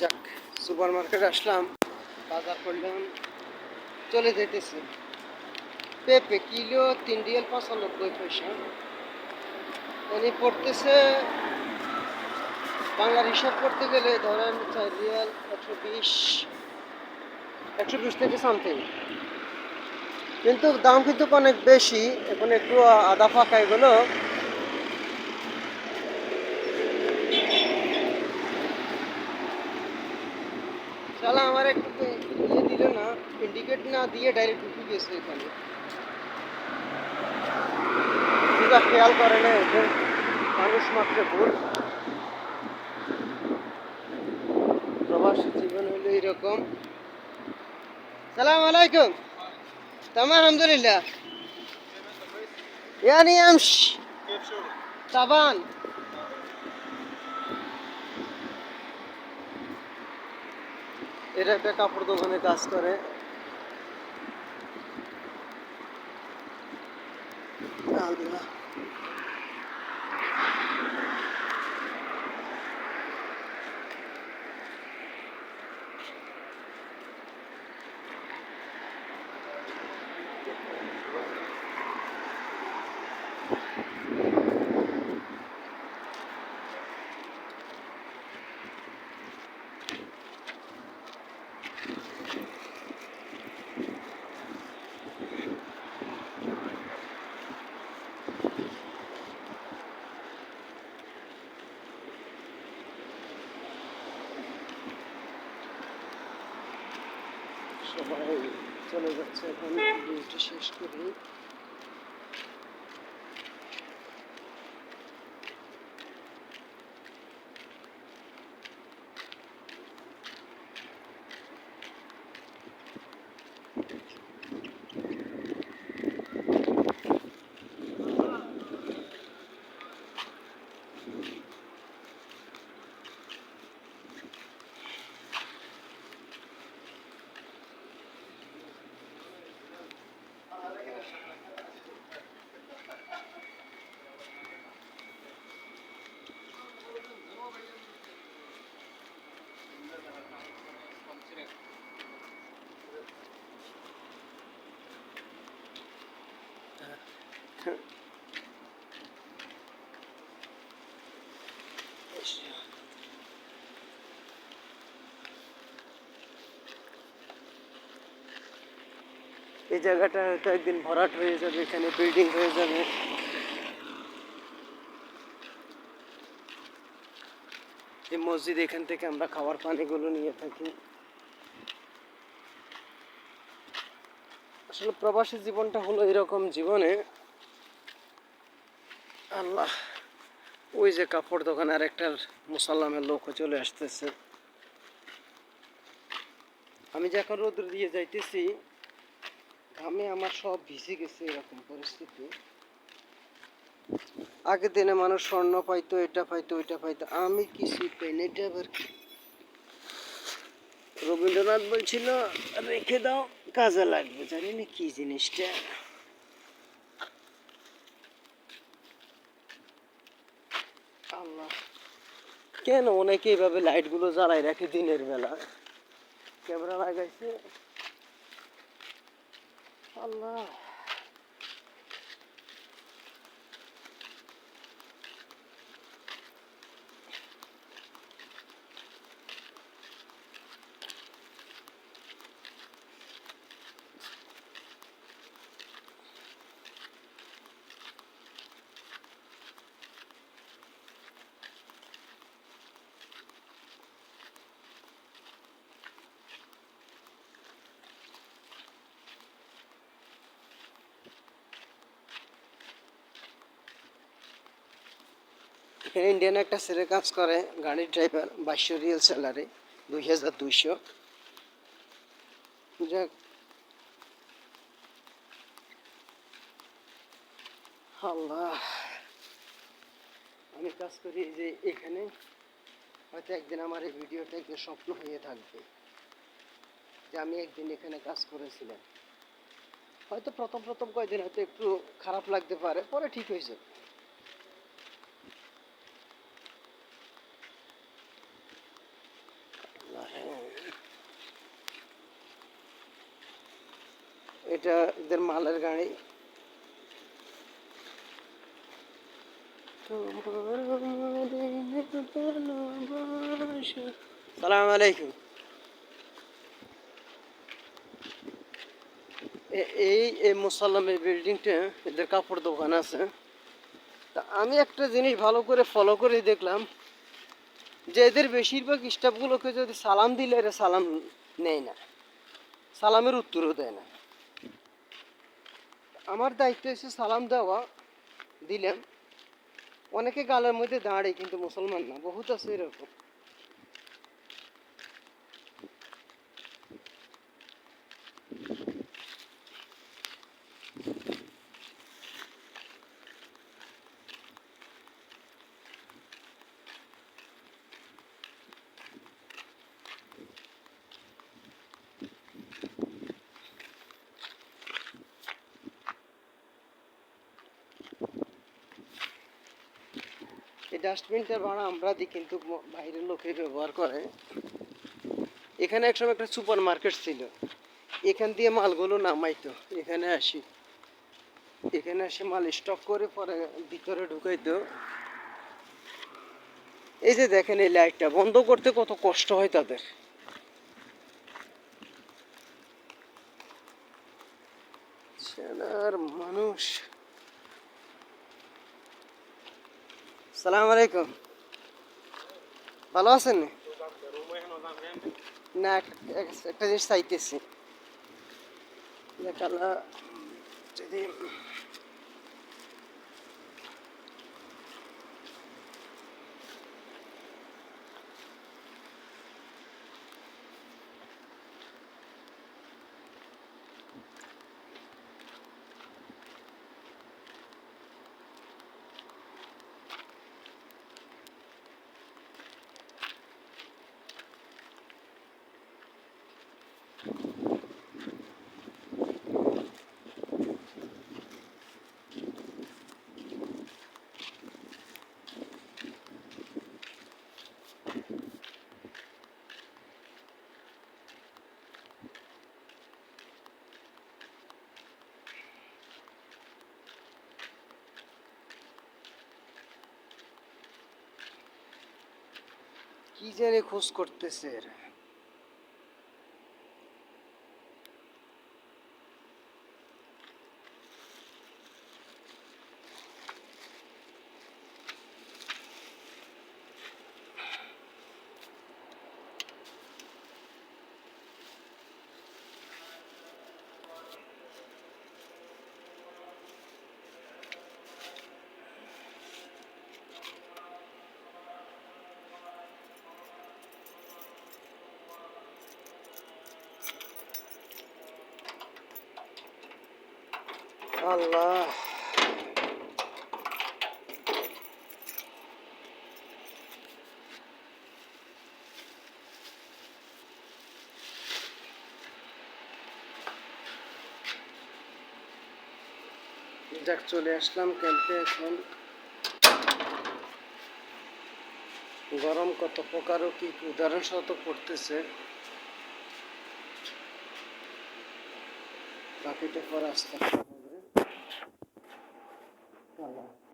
যাক সুপার মার্কেটে আসলাম, বাজার করলাম, চলে যেতেছে পেঁপে কিলো তিন রিয়াল পঁচানব্বই পয়সা। মানে পড়তেছে, বাংলার হিসাব করতে গেলে ধরেন চার রিয়াল একশো বিশ একশো বিশ থেকে সামথিং। কিন্তু দাম কিন্তু অনেক বেশি, এখন একটু আদা ফাঁকা এগুলো শালা আমার একটু তো ইয়ে দিল না ইন্ডিকেট না দিয়ে ডাইরেক্ট ঢুকে গেছে এখানে পুরা খেয়াল করে না এদের মানুষ মাত্র ভুল প্রবাসী জীবন হলো এরকম সালাম আলাইকুম تمام الحمد لله يعني امشي تعبان এটা একটা কাপড় দোকানে কাজ করে আল্লাহ সবাই চলে যাচ্ছে এখন ডিউটি শেষ করি এই জায়গাটা হয়তো একদিন ভরাট হয়ে যাবে, এখানে বিল্ডিং হয়ে যাবে। এই মসজিদ এখান থেকে আমরা খাবার পানিগুলো নিয়ে থাকি। আসলে প্রবাসী জীবনটা হলো এরকম জীবনে। আল্লাহ, ওই যে কাপড় দোকানে আর একটা মুসাল্লামের লোকও চলে আসতেছে। আমি যে এখন রোদ দিয়ে যাইতেছি ঘামে আমার সব ভিজে গেছে এরকম পরিস্থিতি। আগের দিনে মানুষ স্বর্ণ পাইতো, এটা পাইতো, ওইটা পাইতো। আমি কিছুই পাই এটা আবার কি? রবীন্দ্রনাথ বলছিল, রেখে দাও, কাজে লাগবে। জানি না কি জিনিসটা। আল্লাহ। কেন অনেকে এইভাবে লাইটগুলো জ্বালাই রাখে দিনের বেলা ক্যামেরা লাগাইছে। আল্লাহ এখানে ইন্ডিয়ান একটা ছেলে কাজ করে, গাড়ির ড্রাইভার বাইশশো রিয়েল স্যালারি দুই হাজার দুইশো। যাক। আল্লাহ। আমি কাজ করি যে এখানে। হয়তো একদিন আমার এই ভিডিওটা একদিন স্বপ্ন হয়ে থাকবে যে আমি একদিন এখানে কাজ করেছিলাম। হয়তো প্রথম প্রথম কয়েকদিন হয়তো একটু খারাপ লাগতে পারে, পরে ঠিক হয়েছে এটা এদের মালের গাড়ি। সালাম আলাইকুম। এই এই মুসাল্লামের বিল্ডিংটা এদের কাপড় দোকান আছে। তা আমি একটা জিনিস ভালো করে ফলো করে দেখলাম যে এদের বেশিরভাগ স্টাফগুলোকে যদি সালাম দিলে এরা সালাম নেয় না। সালামের উত্তরও দেয় না। আমার দায়িত্ব এসে সালাম দেওয়া দিলাম অনেকে গালের মধ্যে দাঁড়ে, কিন্তু মুসলমান না, বহুত আছে এরকম। এই ডাস্টবিনটার ভাড়া আমরা দিই কিন্তু বাইরের লোকে ব্যবহার করে। এখানে একসময় একটা সুপার মার্কেট ছিল। এখান দিয়ে মালগুলো নামাইতো। এখানে আসি। এখানে এসে মাল স্টক করে পরে ভিতরে ঢুকাইতো। এই যে দেখেন এই লাইটটা, বন্ধ করতে কত কষ্ট হয় তাদের। মানুষ। সালাম আলাইকুম। ভালো আছেন? না এক- এক- একটা জিনিস চাইতেছি। যদি কি জানি খোঁজ করতেছে আল্লাহ যাক, চলে আসলাম ক্যাম্পে এখন। গরম কত প্রকারও কি উদাহরণ শত পড়তেছে। বাকিটা পর আসতে। California.